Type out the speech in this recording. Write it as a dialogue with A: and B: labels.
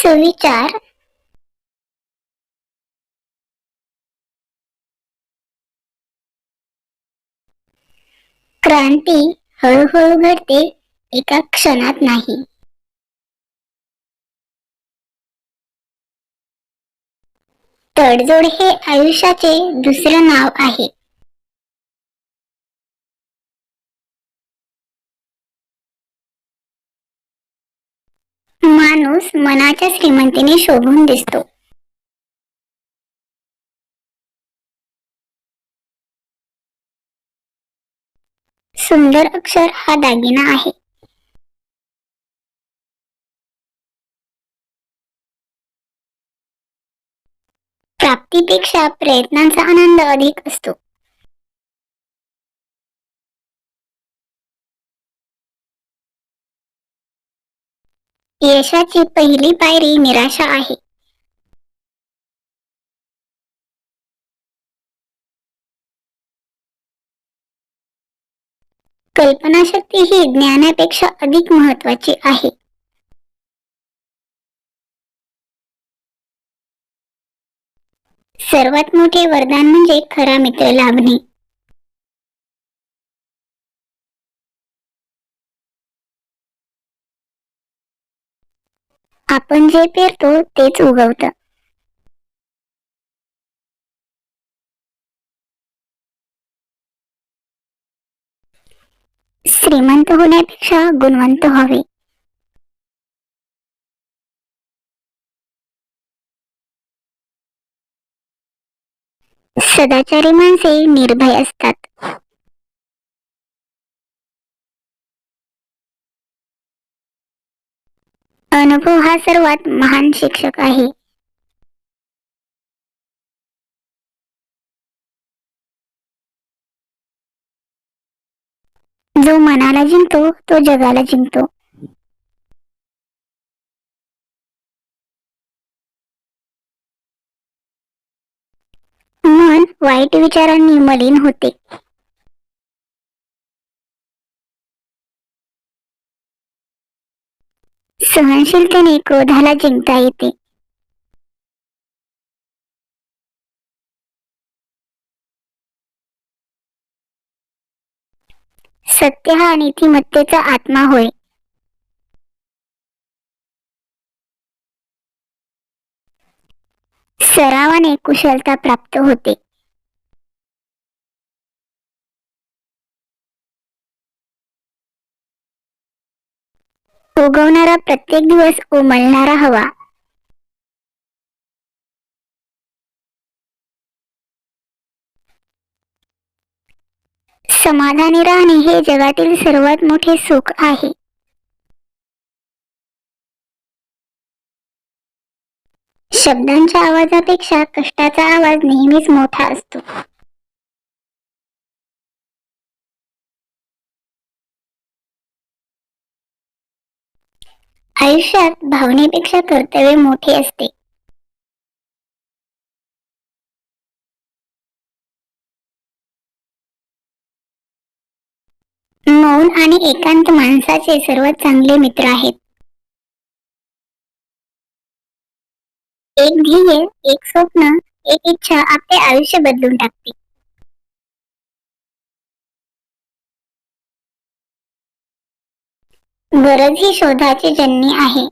A: सुविचार. क्रांती हळूहळू घडते एका क्षणात नाही. तडजोड हे आयुष्याचे दुसरं नाव आहे. माणूस मनाच्या श्रीमंतीने शोभून दिसतो. सुंदर अक्षर हा दागिना आहे. प्राप्तीपेक्षा प्रयत्नांचा आनंद अधिक असतो. यशाची पहिली पायरी निराशा आहे. कल्पनाशक्ती ही ज्ञानापेक्षा अधिक महत्वाची आहे. सर्वात मोठे वरदान म्हणजे खरा मित्र लाभणे. आपण जे पेरतो तेच उगवतं. श्रीमंत होण्यापेक्षा गुणवंत व्हावे सदाचारी माणसे निर्भय असतात. अनुभव हा सर्वात महान शिक्षक आहे. जो मनाला जिंकतो तो जगाला जिंकतो. मन वाईट विचारांनी मलिन होते. सहनशीलतेने क्रोधाला जिंकता येते. सत्य हा नीतिमत्तेचा आत्मा होय. सरावाने कुशलता प्राप्त होते. उगवणारा प्रत्येक दिवस उमलणारा हवा. समाधानी राहणे हे जगातील सर्वात मोठे सुख आहे. शब्दांच्या आवाजापेक्षा कष्टाचा आवाज नेहमीच मोठा असतो. आयुष्यात भावनेपेक्षा कर्तव्य मोठे असते. मौन आणि एकांत माणसाचे सर्वात चांगले मित्र आहेत. एक ध्येय एक स्वप्न एक इच्छा आपले आयुष्य बदलून टाकते. गरज ही शोधाची जननी आहे.